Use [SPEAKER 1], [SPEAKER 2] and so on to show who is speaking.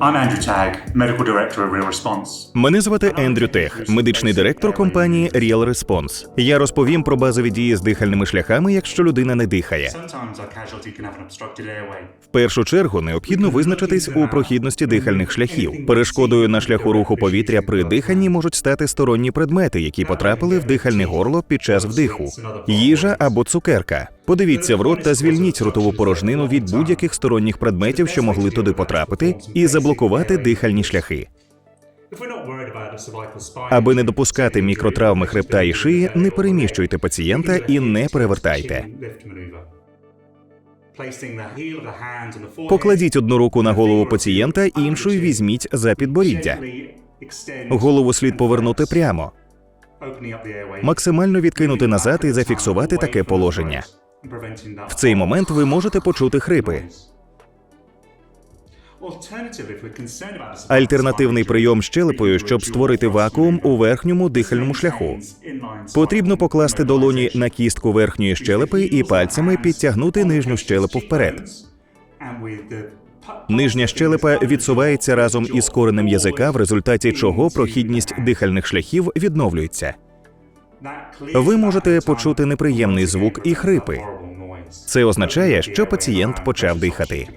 [SPEAKER 1] I'm Andrew Tagg, Medical Director of Real Response.
[SPEAKER 2] Мене звати Ендрю Тех, медичний директор компанії Real Response. Я розповім про базові дії з дихальними шляхами, якщо людина не дихає. В першу чергу необхідно визначитись у прохідності дихальних шляхів. Перешкодою на шляху руху повітря при диханні можуть стати сторонні предмети, які потрапили в дихальне горло під час вдиху, їжа або цукерка. Подивіться в рот та звільніть ротову порожнину від будь-яких сторонніх предметів, що могли туди потрапити, і заблокувати дихальні шляхи. Аби не допускати мікротравми хребта і шиї, не переміщуйте пацієнта і не перевертайте. Покладіть одну руку на голову пацієнта, іншою візьміть за підборіддя. Голову слід повернути прямо, максимально відкинути назад і зафіксувати таке положення. В цей момент ви можете почути хрипи. Альтернативний прийом щелепою, щоб створити вакуум у верхньому дихальному шляху. Потрібно покласти долоні на кістку верхньої щелепи і пальцями підтягнути нижню щелепу вперед. Нижня щелепа відсувається разом із коренем язика, в результаті чого прохідність дихальних шляхів відновлюється. Ви можете почути неприємний звук і хрипи. Це означає, що пацієнт почав дихати.